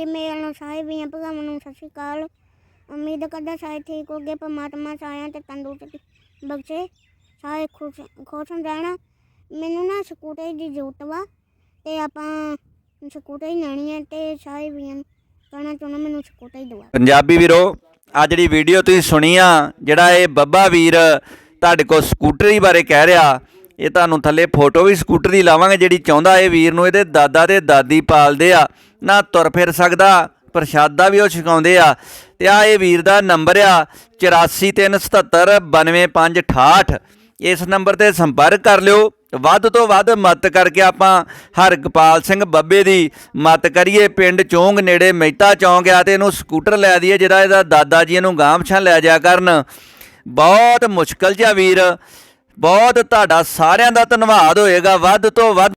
ਹਾਂਜੀ ਮੇਰੇ ਵੱਲੋਂ ਸਾਰੇ ਵੀਰਾਂ ਭਰਾਵਾਂ ਨੂੰ ਸਤਿ ਸ਼੍ਰੀ ਅਕਾਲ। ਉਮੀਦ ਕਰਦਾ ਸਾਰੇ ਠੀਕ ਹੋਗੇ, ਪਰਮਾਤਮਾ ਸਾਰਿਆਂ ਤੇ ਤੰਦਰੁਸਤੀ ਬਖਸ਼ੇ, ਸਾਰੇ ਖੁਸ਼ ਖੁਸ਼ ਰਹਿਣਾ। ਮੈਨੂੰ ਨਾ ਸਕੂਟਰ ਦੀ ਜ਼ਰੂਰਤ ਵਾ ਤੇ ਆਪਾਂ ਸਕੂਟਰ ਹੀ ਲੈਣੀ ਹੈ ਤੇ ਸਾਰੇ ਵੀਰਾਂ ਨੂੰ ਕਹਿਣਾ ਚਾਹੁੰਦਾ ਮੈਨੂੰ ਸਕੂਟਰ ਹੀ ਦਵਾ। ਪੰਜਾਬੀ ਵੀਰੋ ਆ ਜਿਹੜੀ ਵੀਡੀਓ ਤੁਸੀਂ ਸੁਣੀ ਆ, ਜਿਹੜਾ ਇਹ ਬੱਬਾ ਵੀਰ ਤੁਹਾਡੇ ਕੋਲ ਸਕੂਟਰੀ ਬਾਰੇ ਕਹਿ ਰਿਹਾ ਇਹ ਤੁਹਾਨੂੰ ਥੱਲੇ ਫੋਟੋ ਵੀ ਸਕੂਟਰ ਦੀ ਲਾਵਾਂਗੇ ਜਿਹੜੀ ਚਾਹੁੰਦਾ ਇਹ ਵੀਰ ਨੂੰ, ਇਹਦੇ ਦਾਦਾ ਤੇ ਦਾਦੀ ਪਾਲਦੇ ਆ। ਨਾ ਤੁਰ ਫਿਰ ਸਕਦਾ, ਪ੍ਰਸ਼ਾਦਾ ਵੀ ਉਹ ਛਕਾਉਂਦੇ ਆ। ਤੇ ਆ ਇਹ ਵੀਰ ਦਾ ਨੰਬਰ ਆ 8437792568 ਇਸ ਨੰਬਰ ਤੇ ਸੰਪਰਕ ਕਰ ਲਿਓ। ਵੱਧ ਤੋਂ ਵੱਧ ਮਦਦ ਕਰਕੇ ਆਪਾਂ ਹਰਗਪਾਲ ਸਿੰਘ ਬੱਬੇ ਦੀ ਮਦਦ ਕਰੀਏ। ਪਿੰਡ ਚੋਂਗ ਨੇੜੇ ਮਹਿਤਾ ਚੌਂਕ ਆ ਤੇ ਇਹਨੂੰ ਸਕੂਟਰ ਲੈ ਦਈਏ ਜਿਹੜਾ ਇਹਦਾ ਦਾਦਾ ਜੀ ਇਹਨੂੰ ਗਾਂਵਛਾਂ ਲੈ ਜਾ ਕਰਨ। ਬਹੁਤ ਮੁਸ਼ਕਲ ਜਿਹਾ ਵੀਰ। ਬਹੁਤ ਤੁਹਾਡਾ ਸਾਰਿਆਂ ਦਾ ਧੰਨਵਾਦ ਹੋਏਗਾ ਵੱਧ ਤੋਂ ਵੱਧ